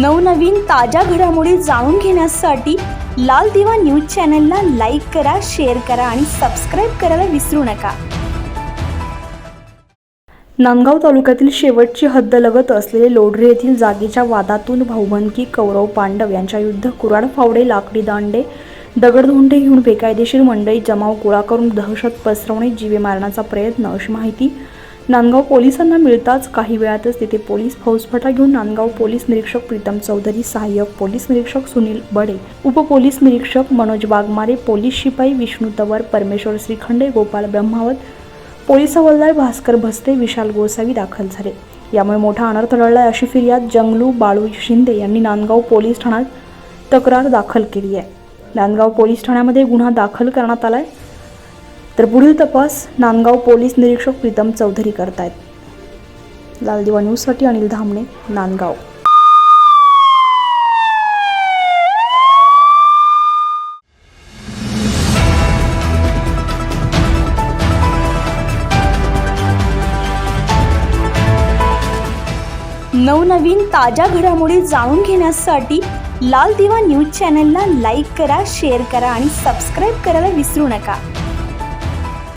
नवनवीन ताज्या घडामोडी जाणून घेण्यासाठी लाल दिवा न्यूज चॅनलला लाईक करा शेअर करा आणि सबस्क्राईब करायला विसरू नका. नांदगाव तालुक्यातील शेवटची हद्द लगत असलेले लोढरे येथील जागेच्या वादातून भाऊबंदकी कौरव पांडव यांच्या युद्ध कुराड फावडे लाकडी दांडे दगडधोंडे घेऊन बेकायदेशीर मंडळी जमाव गोळा करून दहशत पसरवणे जीवे मारण्याचा प्रयत्न अशी माहिती नांदगाव पोलिसांना मिळताच काही वेळातच तिथे पोलीस फौजफटा घेऊन नांदगाव पोलीस निरीक्षक प्रीतम चौधरी सहाय्यक पोलीस निरीक्षक सुनील बडे उपपोलीस निरीक्षक मनोज वाघमारे पोलीस शिपाई विष्णू तवर परमेश्वर श्रीखंडे गोपाल ब्रह्मावत पोलीस हवालदार भास्कर भस्ते विशाल गोसावी दाखल झाले. यामुळे मोठा अनर्थ टळला अशी फिर्याद जंगलू बाळू शिंदे यांनी नांदगाव पोलीस ठाण्यात तक्रार दाखल केली आहे. नांदगाव पोलीस ठाण्यामध्ये गुन्हा दाखल करण्यात आलाय. तर पुढील तपास नांदगाव पोलीस निरीक्षक प्रीतम चौधरी करतायत. लालदिवा न्यूजसाठी अनिल धामणे नांदगाव. नवनवीन ताज्या घडामोडी जाणून घेण्यासाठी लाल दिवा न्यूज चॅनलला लाईक करा शेअर करा आणि सबस्क्राईब करायला विसरू नका.